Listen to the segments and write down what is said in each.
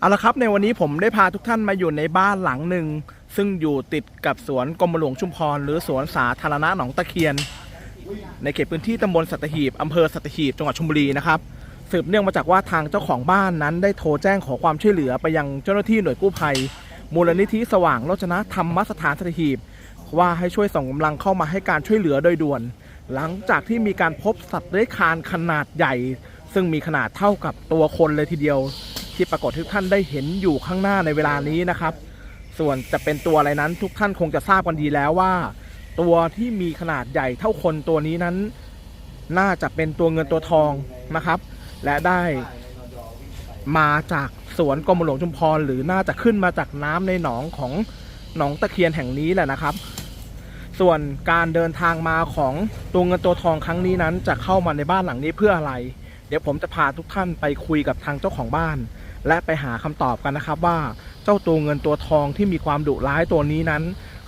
เอาละครับในวันนี้ผมได้พาทุกท่านมาอยู่ในบ้านหลังหนึ่ง ซึ่งอยู่ติดกับสวนกรมหลวงชุมพร หรือสวนสาธารณะหนองตะเคียน ในเขตพื้นที่ตำบลสัตหีบอำเภอสัตหีบจังหวัดชลบุรีนะครับสืบเนื่องมาจากว่าทางเจ้าของบ้านนั้นได้โทรแจ้งขอความช่วยเหลือไปยังเจ้าหน้าที่หน่วยกู้ภัย มูลนิธิสว่างโรจนธรรมสถานสัตหีบ ว่าให้ช่วยส่งกำลังเข้ามาให้การช่วยเหลือโดยด่วน หลังจากที่มีการพบสัตว์เลื้อยคลานขนาดใหญ่ ซึ่งมีขนาดเท่ากับตัวคนเลยทีเดียว ที่ปรากฏทุกท่านได้เห็นอยู่ข้างหน้าในเวลานี้นะครับ ส่วนจะเป็นตัวอะไรนั้นทุกท่านคงจะทราบกันดีแล้วว่า ตัวที่มีขนาดใหญ่เท่าคนตัวนี้นั้น น่าจะเป็นตัวเงินตัวทองนะครับ และได้มาจากสวนกรมหลวงชุมพร หรือน่าจะขึ้นมาจากน้ำในหนองของหนองตะเคียนแห่งนี้แหละนะครับ ส่วนการเดินทางมาของตัวเงินตัวทองครั้งนี้นั้นจะเข้ามาในบ้านหลังนี้เพื่ออะไร เดี๋ยวผมจะพาทุกท่านไปคุยกับทางเจ้าของบ้าน และไปหาคำตอบกันนะครับว่าเจ้าตัวเงินตัวทองที่มีความดุร้ายตัวนี้นั้น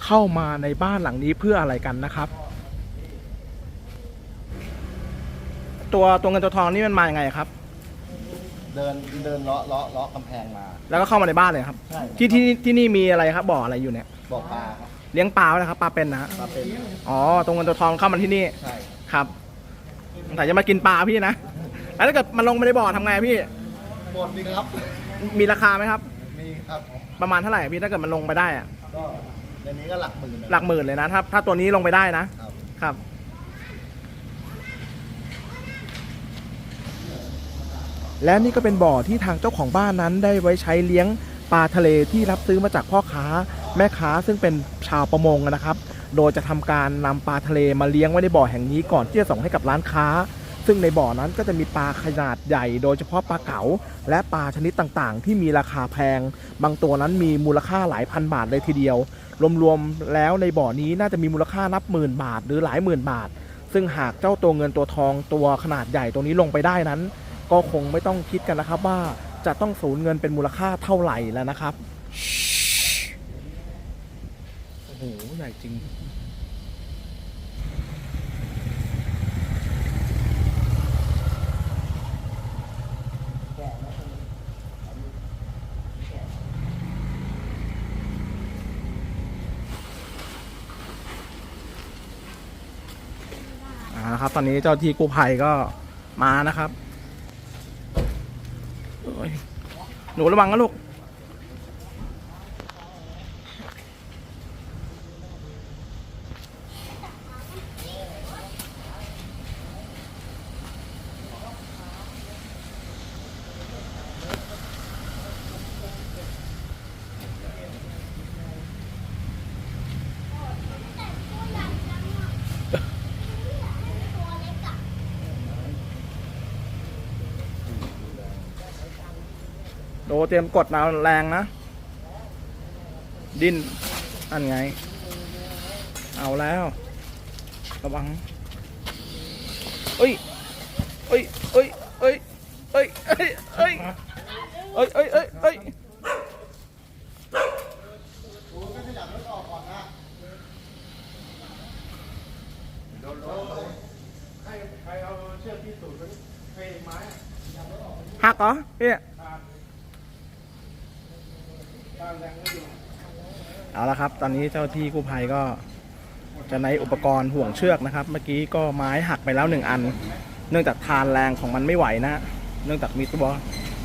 เข้ามาในบ้านหลังนี้เพื่ออะไรกันนะครับ ตัวตัวเงินตัวทองนี่มันมาอย่างไงครับ เดินเดินเลาะเลาะเลาะกำแพงมา แล้วก็เข้ามาในบ้านเลยครับ ใช่ที่ที่ที่นี่มีอะไรครับบ่ออะไรอยู่เนี่ยบอกปลาครับเลี้ยงปลาไว้นะครับปลาเป็นนะฮะปลาเป็นอ๋อตัวเงินตัวทองเข้ามาที่นี่ใช่ครับแต่จะมากินปลาพี่นะแล้วถ้าเกิดมันลงไปในบ่อทำไงพี่ หมดดีครับ มีราคาไหมครับ มีครับประมาณเท่าไหร่พี่ถ้าเกิดมันลงไปได้อะก็ในนี้ก็หลักหมื่นนะหลักหมื่นเลยนะถ้าถ้าตัวนี้ลงไปได้นะ ครับครับ และนี่ก็เป็นบ่อที่ทางเจ้าของบ้านนั้นได้ไว้ใช้เลี้ยงปลาทะเลที่รับซื้อมาจากพ่อค้า แม่ค้าซึ่งเป็นชาวประมงนะครับ โดยจะทำการนำปลาทะเลมาเลี้ยงไว้ในบ่อแห่งนี้ก่อนที่จะส่งให้กับร้านค้า ซึ่งในบ่อนั้นก็จะมีปลาขนาดใหญ่ โดยเฉพาะปลาเก๋าและปลาชนิดต่างๆ ที่มีราคาแพง บางตัวนั้นมีมูลค่าหลายพันบาทเลยทีเดียว รวมๆแล้วในบ่อนี้น่าจะมีมูลค่านับหมื่นบาทหรือหลายหมื่นบาท ซึ่งหากเจ้าตัวเงินตัวทองตัวขนาดใหญ่ตัวนี้ลงไปได้นั้น ก็คงไม่ต้องคิดกันนะครับว่าจะต้องสูญเงินเป็นมูลค่าเท่าไหร่แล้วนะครับโอ้โหใหญ่จริง นะครับ ตอนนี้เจ้าที่กู้ภัยก็มานะครับหนูระวังนะลูก โดเตรียมกดมาแรงนะ ดินอันไง เอาแล้ว ระวังเอ้ยเอ้ยเอ้ยเอ้ยเอ้ยเอ้ยเอ้ยเอ้ยเอ้ยเอ้ยเอ้ยหักเหรอพี่ เอาละครับ ตอนนี้เจ้าที่กู้ภัยก็จะในอุปกรณ์ห่วงเชือกนะครับ เมื่อกี้ก็ไม้หักไปแล้วหนึ่งอัน เนื่องจากทานแรงของมันไม่ไหวนะ เนื่องจากมีตัว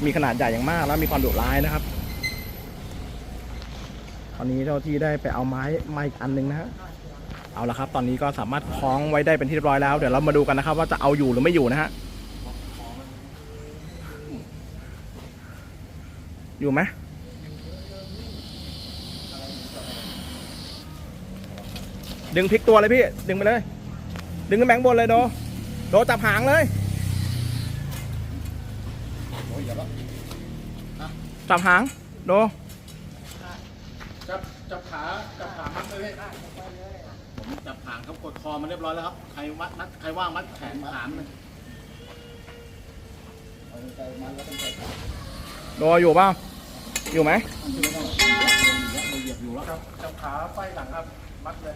มีขนาดใหญ่อย่างมากแล้วมีความดุร้ายนะครับ ตอนนี้เจ้าที่ได้ไปเอาไม้ไมาอีกอันหนึงนะฮะเอาละครับ ตอนนี้ก็สามารถคล้องไว้ได้เป็นที่เรียบร้อยแล้ว เดี๋ยวเรามาดูกันนะครับ ว่าจะเอาอยู่หรือไม่อยู่นะฮะอยู่ไหม ดึงพลิกตัวเลยพี่ ดึงไปเลย ดึงขึ้นแบงค์บนเลยโด โดจับหางเลย โอ้ยอย่าละจับหาง โด จับจับขาจับขามัดเลยผมจับหางครับกดคอมันเรียบร้อยแล้วครับใครมัดมัดใครว่างมัดแขนขามันเอาใจมันแล้วต้องใจขาโดอยู่เปล่าอยู่ไหมมันจะไม่ต้องเหยียบอยู่แล้วครับจับขาไฟหลังครับมัดเลย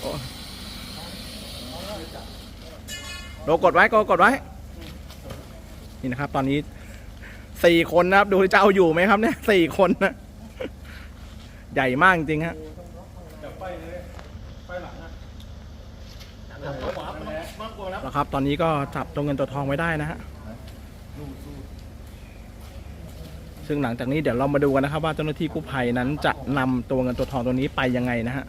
โโลกดไว้โกกดไว้ นี่นะครับ ตอนนี้สี่คนนะครับ ดูจะเอาอยู่ไหมครับ เนี่ยสี่คนนะใหญ่มากจริงฮะแล้วแล้วครับ ตอนนี้ก็จับตัวเงินตัวทองไว้ได้นะฮะซึ่งหลังจากนี้เดี๋ยวเรามาดูกันนะครับ ว่าเจ้าหน้าที่กู้ภัยนั้นจะนำตัวเงินตัวทองตัวนี้ไปยังไงนะฮะ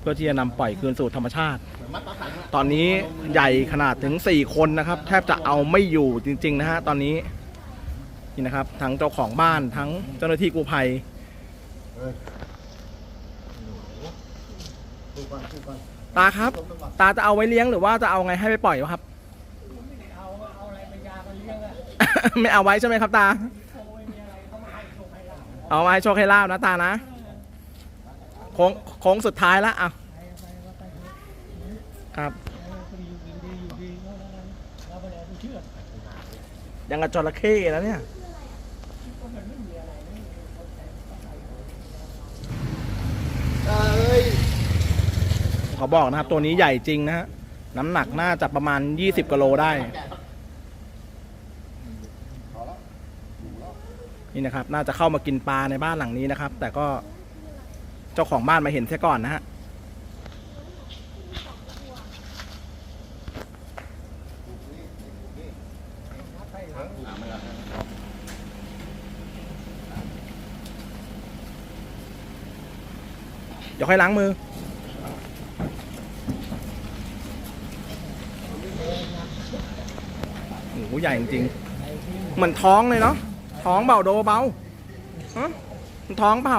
เพื่อที่จะนำปล่อยคืนสู่ธรรมชาติเหมือนมัดปลาสังอะตอนนี้ใหญ่ขนาดถึง 4 คนนะครับ แทบจะเอาไม่อยู่จริง ๆ นะฮะตอนนี้นี่นะครับ ทั้งเจ้าของบ้านทั้งเจ้าหน้าที่กู้ภัยดูก่อนดูก่อนตาครับ ตาจะเอาไว้เลี้ยงหรือว่าจะเอาไงให้ไปปล่อยวะครับ ไม่เอาไว้ใช่ไหมครับตา เอามาให้โชคให้ลาบนะตานะโค้งโค้งสุดท้ายแล้วอะครับยังกับจระเข้แล้วเนี่ยเอ้ยเขาบอกนะครับ ตัวนี้ใหญ่จริงนะฮะน้ำหนักน่าจะประมาณ 20กิโลได้ นี่นะครับ น่าจะเข้ามากินปลาในบ้านหลังนี้นะครับ แต่ก็ เจ้าของบ้านมาเห็นเสียก่อนนะฮะเดี๋ยวค่อยล้างมือ โอ้โหใหญ่จริงๆเหมือนท้องเลยเนาะ ท้องเบาโดเบาฮะมันท้องเปล่า